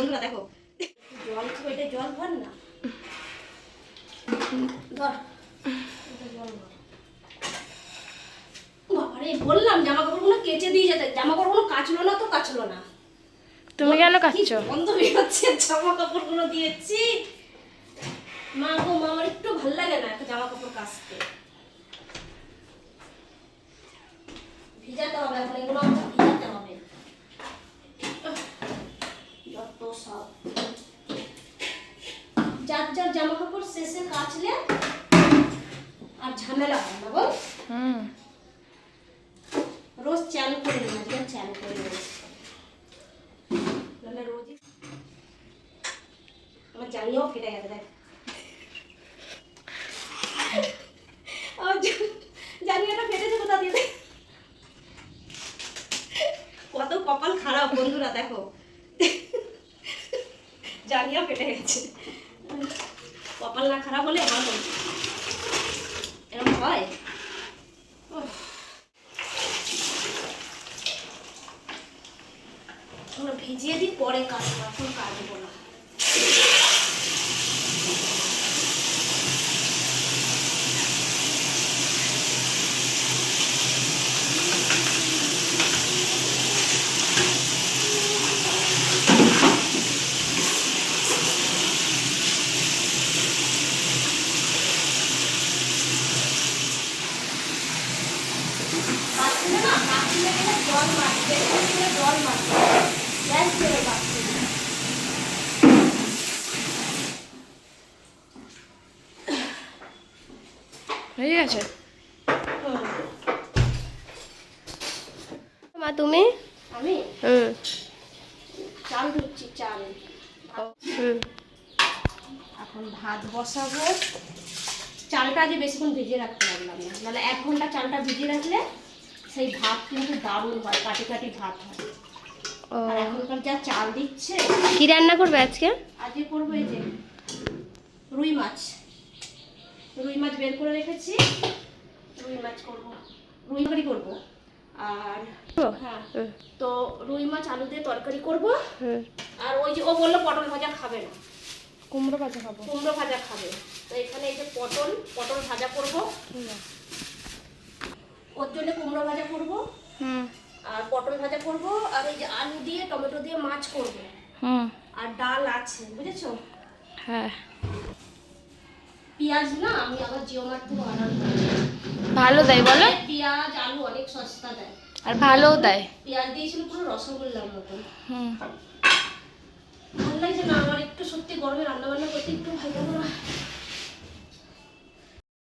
বন্ধুরা দেখো। জল পেটে জল ভর না? ধর। বাবারে বললাম জামা কাপড়গুলো কেচে দিয়ে যেতে জামা কাপড়গুলো কাচলো না তো কাচলো না। তুমি কেন কাচ্ছ? বন্ধ বেরোচ্ছে জামা কাপড়গুলো দিয়েছি। মা গো মা আমার একটু ভালো লাগে না একটা জামা কাপড় কাচতে। ভিজাতে হবে এখন এগুলো আমাকে ভিজাতে হবে যত সব যার যার জামা কাপড় শেষে কাচলে আর ঝামেলা হয় না বল হুম রোজ চান করে নিন আজকে চান করে নেব নাহলে রোজই আমার জানিও ফেটে গেছে দেখ আমার জা- জাঙ্গিয়াটা ফেটেছে কোথা দিয়ে দেখ। কত কপাল খারাপ বন্ধুরা দেখো জাঙ্গিয়া ফেটে গেছে কপাল না খারাপ হলে এমন এরকম হয়। ভিজিয়ে দিই পরে কাটবো এখন কাটবো না। জল জল গ্যাস হয়ে গেছে? মা তুমি? আমি? হুম। চাল ধুচ্ছি চাল। হুম। এখন ভাত বসাবো। চালটা আজ বেশিক্ষণ ভিজিয়ে রাখতে পারলাম না। নাহলে এক ঘণ্টা চালটা ভিজিয়ে রাখলে সেই ভাত কিন্তু দারুণ হয় কাটি কাটি ভাত হয়। আর এখনকার যা চাল দিচ্ছে কি রান্না করবে আজকে? আজকে করব এই যে রুই মাছ। রুই মাছ বের করে রেখেছি রুই মাছ করব রুই কারি করব। আর হ্যাঁ তো রুই মাছ আলু দিয়ে তরকারি করব। আর ওই যে ও বলল পটল ভাজা খাবে না। কুমড়ো ভাজা খাব। কুমড়ো ভাজা খাবে। তো এখানে এই যে পটল পটল ভাজা করব। জন্য কুমড়ো ভাজা করব আর পটল ভাজা করব আর এই যে আলু দিয়ে টমেটো দিয়ে মাছ করব। আর ডাল আছে বুঝেছ? হ্যাঁ। পেঁয়াজ না আমি আবার জিও মার্ট থেকে অর্ডার করি ভালো দেয় বলো? পেঁয়াজ আলু অনেক সস্তা দেয়। আর ভালোও দেয়। পেঁয়াজ দিয়েছিল পুরো রসগোল্লার মতো হুম। ভালো লাগছে না আমার একটু সত্যি গরমে রান্না বান্না করতে একটু ভালো